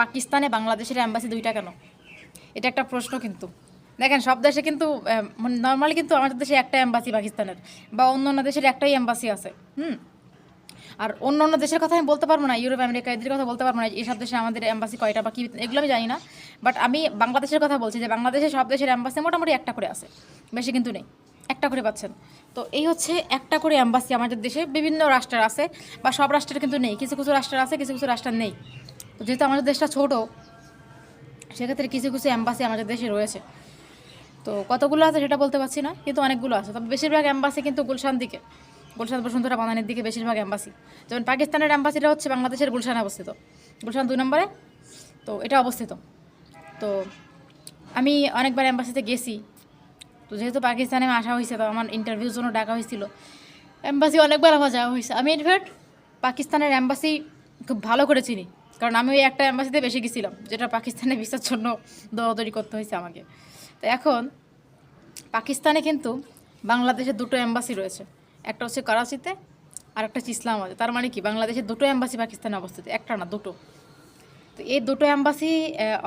পাকিস্তানে বাংলাদেশের অ্যাম্বাসি দুইটা কেন? এটা একটা প্রশ্ন কিন্তু। দেখেন, সব দেশে কিন্তু নর্মালি কিন্তু আমাদের দেশে একটা অ্যাম্বাসি পাকিস্তানের, বা অন্য অন্য দেশের একটাই অ্যাম্বাসি আছে, হুম? আর অন্য অন্য দেশের কথা আমি বলতে পারব না, ইউরোপ, আমেরিকা, এদের কথা বলতে পারব না এইসব দেশে আমাদের অ্যাম্বাসি কয়টা বা কি, এগুলো আমি জানি না। বাট আমি বাংলাদেশের কথা বলছি যে, বাংলাদেশে সব দেশের অ্যাম্বাসি মোটামুটি একটা করে আছে, বেশি কিন্তু নেই, একটা করে পাচ্ছেন। তো এই হচ্ছে একটা করে অ্যাম্বাসি আমাদের দেশে, বিভিন্ন রাষ্ট্রের আছে, বা সব রাষ্ট্রের কিন্তু নেই, কিছু কিছু রাষ্ট্রের আছে, কিছু কিছু রাষ্ট্রের নেই। তো যেহেতু আমাদের দেশটা ছোটো, সেক্ষেত্রে কিছু কিছু অ্যাম্বাসি আমাদের দেশে রয়েছে। তো কতগুলো আছে সেটা বলতে পারছি না, কিন্তু অনেকগুলো আছে। তবে বেশিরভাগ অ্যাম্বাসি কিন্তু গুলশান দিকে, গুলশান বসুন্ধরা বানানির দিকে বেশিরভাগ অ্যাম্বাসি যেমন পাকিস্তানের অ্যাম্বাসিটা হচ্ছে বাংলাদেশের গুলশানে অবস্থিত। গুলশান দুই নম্বরে, তো এটা অবস্থিত। তো আমি অনেকবার অ্যাম্বাসিতে গেছি। তো যেহেতু পাকিস্তানে আমার আসা হয়েছে, তো আমার ইন্টারভিউর জন্য ডাকা হয়েছিল। অ্যাম্বাসি অনেকবার আমার যাওয়া হয়েছে। আমি ইনফ্যাক্ট পাকিস্তানের অ্যাম্বাসি খুব ভালো করে চিনি। কারণ আমি ওই একটা অ্যাম্বাসিতে বেশি গেছিলাম, যেটা পাকিস্তানে ভিসার জন্য দৌড়াদৌড়ি করতে হয়েছে আমাকে। তো এখন পাকিস্তানে কিন্তু বাংলাদেশের দুটো অ্যাম্বাসি রয়েছে। একটা হচ্ছে করাচিতে, আর একটা হচ্ছে ইসলামাবাদে। তার মানে কি? বাংলাদেশের দুটো অ্যাম্বাসি পাকিস্তানে অবস্থিত, একটা না, দুটো। তো এই দুটো অ্যাম্বাসি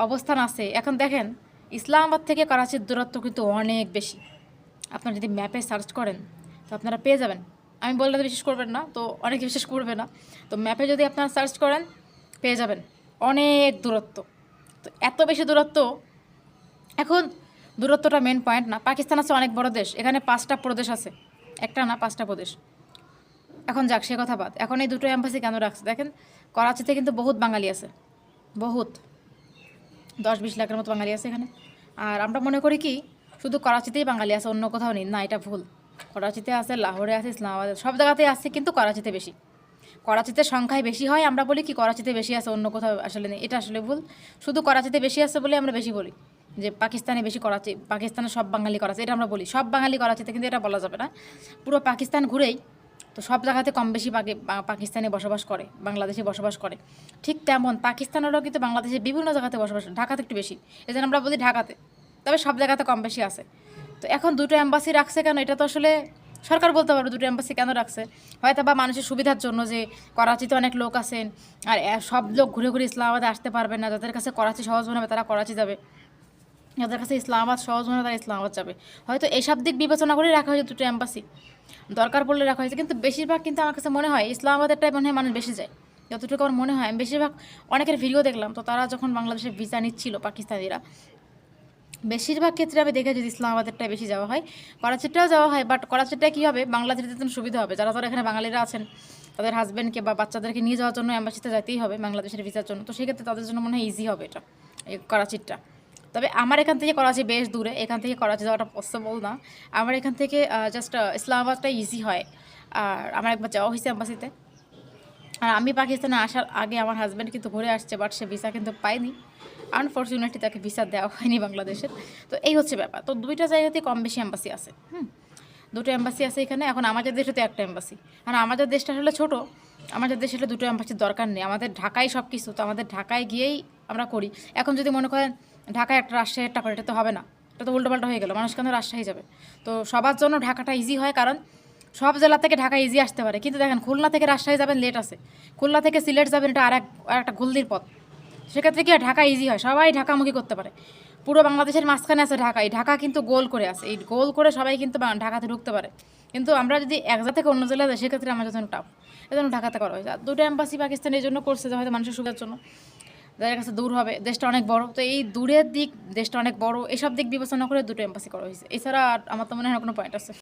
অবস্থান আছে। এখন দেখেন, ইসলামাবাদ থেকে করাচির দূরত্ব কিন্তু অনেক বেশি। আপনারা যদি ম্যাপে সার্চ করেন, তো আপনারা পেয়ে যাবেন। আমি বললে বিশ্বাস করবেন না, তো অনেকে বিশ্বাস করবে না। তো ম্যাপে যদি আপনারা সার্চ করেন পেয়ে যাবেন। অনেক দূরত্ব। তো এত বেশি দূরত্ব, এখন দূরত্বটা মেন পয়েন্ট না। পাকিস্তান আছে অনেক বড় দেশ, এখানে পাঁচটা প্রদেশ আছে। একটা না, পাঁচটা প্রদেশ। এখন যাক, সে কথা বাদ। এখন এই দুটো অ্যাম্বাসি কেন রাখছে? দেখেন, করাচিতে কিন্তু বহুত বাঙালি আছে। বহুত। দশ বিশ লাখের মতো বাঙালি আছে এখানে। আর আমরা মনে করি কি, শুধু করাচিতেই বাঙালি আছে, অন্য কোথাও নেই। না, এটা ভুল। করাচিতে আছে, লাহোরে আছে, ইসলামাবাদে সব জায়গাতেই আছে, কিন্তু করাচিতে বেশি। করাচিতে সংখ্যায় বেশি হয়, আমরা বলি কি করাচিতে বেশি আছে, অন্য কোথাও আসলে নেই। এটা আসলে ভুল। শুধু করাচিতে বেশি আছে বলে আমরা বেশি বলি। যে পাকিস্তানে বেশি করাচি পাকিস্তানে সব বাঙালি করাচি, এটা আমরা বলি। সব বাঙালি করাচিতে কিন্তু এটা বলা যাবে না। পুরো পাকিস্তান ঘুরেই তো সব জায়গাতে কম বেশি পাকিস্তানে বসবাস করে, বাংলাদেশে বসবাস করে। ঠিক তেমন পাকিস্তানেরও কিন্তু বাংলাদেশের বিভিন্ন জায়গাতে বসবাস, ঢাকাতে একটু বেশি। এই জন্য আমরা বলি ঢাকাতে। তবে সব জায়গাতে কম বেশি আছে। তো এখন দুটো অ্যাম্বাসি রাখছে কেন? এটা তো আসলে সরকার বলতে পারবে, দুটো অ্যাম্বাসি কেন রাখছে? হয়তো বা মানুষের সুবিধার জন্য যে করাচিতে অনেক লোক আছেন, আর সব লোক ঘুরে ঘুরে ইসলামাবাদে আসতে পারবে না, যাদের কাছে করাচি সহজ মনে হবে তারা করাচি যাবে। যাদের কাছে ইসলামাবাদ সহজ মনে তারা ইসলামাবাদ যাবে। হয়তো এইসব দিক বিবেচনা করে রাখা হয়েছে দুটো অ্যাম্বাসি দরকার পড়লে রাখা হয়েছে, কিন্তু বেশিরভাগ কিন্তু আমার কাছে মনে হয় ইসলামাবাদেরটাই মনে হয় মানুষ বেশি যায়। যতটুকু আমার মনে হয়, আমি বেশিরভাগ অনেকের ভিডিও দেখলাম, তো তারা যখন বাংলাদেশে ভিসা নিচ্ছিল পাকিস্তানিরা বেশিরভাগ ক্ষেত্রে আমি দেখেছি যে ইসলামাবাদেরটাই বেশি যাওয়া হয়। করাচিটাও যাওয়া হয় বাট করাচিটা কী হবে? বাংলাদেশের জন্য সুবিধা হবে। যারা যারা এখানে বাঙালিরা আছেন, তাদের হাজব্যান্ডকে বা বাচ্চাদেরকে নিয়ে যাওয়ার জন্য অ্যাম্বাসিতে যেতেই হবে, বাংলাদেশের ভিসার জন্য। তো সেক্ষেত্রে তাদের জন্য মনে হয় ইজি হবে এটা, এই করাচিটা তবে আমার এখান থেকে করাচি বেশ দূরে। এখান থেকে করাচি যাওয়াটা পসিবল না। আমার এখান থেকে জাস্ট ইসলামাবাদটা ইজি হয়। আর আমার একবার যাওয়া হয়েছে অ্যাম্বাসিতে আর আমি পাকিস্তানে আসার আগে আমার হাজব্যান্ড কিন্তু ঘুরে আসছে বাট সে ভিসা কিন্তু পায়নি। আনফর্চুনেটলি তাকে ভিসা দেওয়া হয়নি বাংলাদেশের তো এই হচ্ছে ব্যাপার। তো দুইটা জায়গাতেই কম বেশি অ্যাম্বাসি আছে, হুম? দুটো অ্যাম্বাসি আছে এখানে। এখন আমাদের দেশে তো একটা অ্যাম্বাসি আর আমাদের দেশটা আসলে ছোটো। আমাদের দেশে হলে দুটো অ্যাম্বাসির দরকার নেই। আমাদের ঢাকায় সব কিছু তো আমাদের ঢাকায় গিয়েই আমরা করি। এখন যদি মনে করেন ঢাকায় একটা রাজশাহী একটা করে এটা তো হবে না। এটা তো উল্টোপাল্টা হয়ে গেল। মানুষ কেন রাজশাহী যাবে? তো সবার জন্য ঢাকাটা ইজি হয়, কারণ সব জেলা থেকে ঢাকা ইজি আসতে পারে। কিন্তু দেখেন, খুলনা থেকে রাজশাহী যাবেন লেট আছে। খুলনা থেকে সিলেট যাবেন, এটা আর এক, আর একটা গুলদির পথ। সেক্ষেত্রে কি ঢাকা ইজি হয়। সবাই ঢাকামুখী করতে পারে। পুরো বাংলাদেশের মাঝখানে আছে ঢাকা। এই ঢাকা কিন্তু গোল করে আছে। এই গোল করে সবাই কিন্তু ঢাকাতে ঢুকতে পারে। কিন্তু আমরা যদি এক জায়গা থেকে অন্য জেলায় যাই, সেক্ষেত্রে আমাদের জন্য টাফ এজন্য ঢাকাতে করা হয়েছে। আর দুটো অ্যাম্বাসি পাকিস্তান এই জন্য করছে যে, হয়তো মানুষের সুবিধার জন্য। যাদের কাছে দূর হবে, দেশটা অনেক বড়। তো এই দূরের দিক, দেশটা অনেক বড়, এসব দিক বিবেচনা করে দুটো এম্বাসি করা হয়েছে। এছাড়া আর আমার তো মনে হয় কোনো পয়েন্ট আছে।